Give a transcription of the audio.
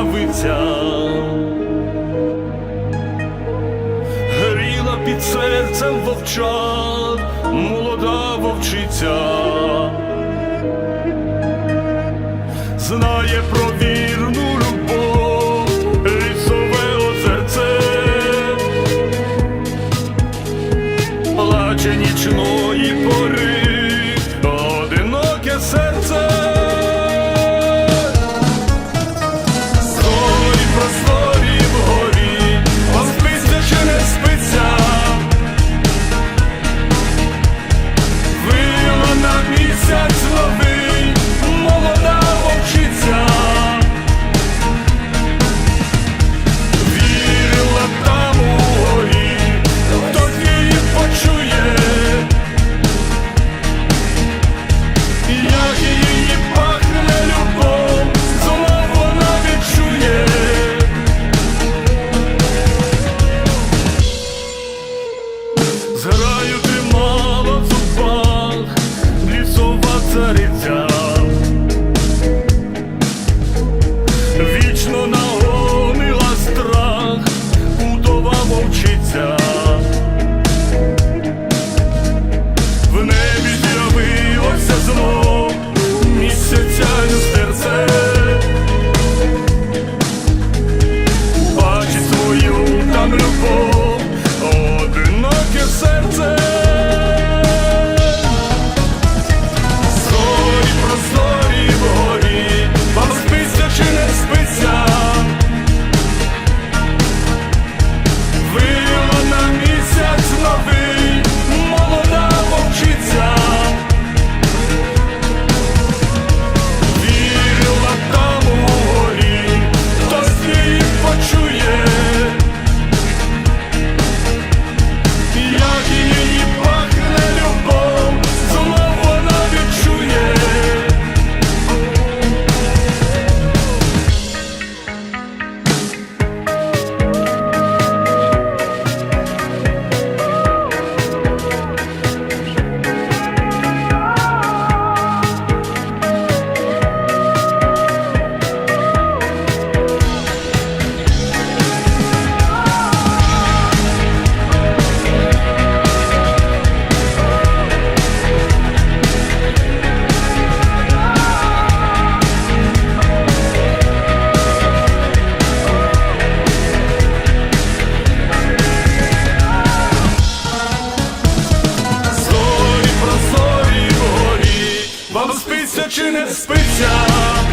з'явився, гріла під серцем вовчан, молода вовчиця, знає про вірну любов, лісове озерце, плаче нічної пори. Вам спиться чи не спиться?